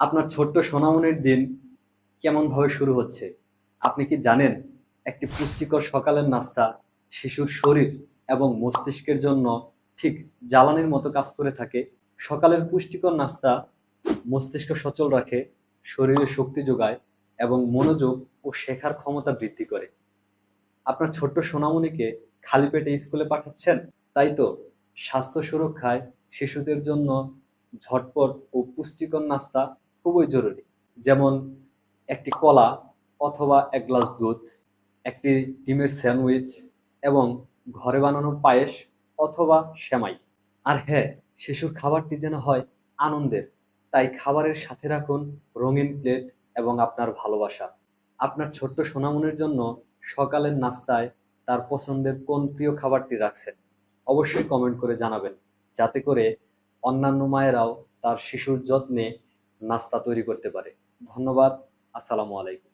আপনার ছোট্ট সোনামনির দিন কেমন ভাবে শুরু হচ্ছে? আপনি কি জানেন একটি পুষ্টিকর সকালের নাস্তা শিশুর শরীর এবং মস্তিষ্কের জন্য ঠিক জ্বালানির মতো কাজ করে থাকে? সকালের পুষ্টিকর নাস্তা মস্তিষ্ক সচল রাখে, শরীরে শক্তি যোগায় এবং মনোযোগ ও শেখার ক্ষমতা বৃদ্ধি করে। আপনার ছোট্ট সোনামণিকে খালি পেটে স্কুলে পাঠাচ্ছেন? তাই তো স্বাস্থ্য সুরক্ষায় শিশুদের জন্য ঝটপট ও পুষ্টিকর নাস্তা খুবই জরুরি। যেমন একটি কলা অথবা এক গ্লাস দুধ, একটি ডিমের স্যান্ডউইচ এবং ঘরে বানানো পায়েস অথবা সেমাই। আর হ্যাঁ শিশুর খাবারটি যেন হয় আনন্দের, তাই খাবারের সাথে রাখুন রঙিন প্লেট এবং আপনার ভালোবাসা। আপনার ছোট্ট সোনামনের জন্য সকালের নাস্তায় তার পছন্দের কোন প্রিয় খাবারটি রাখছেন, অবশ্যই কমেন্ট করে জানাবেন, যাতে করে অন্যান্য মায়েরাও তার শিশুর যত্নে নাস্তা তৈরি করতে পারে। ধন্যবাদ আসসালামু আলাইকুম।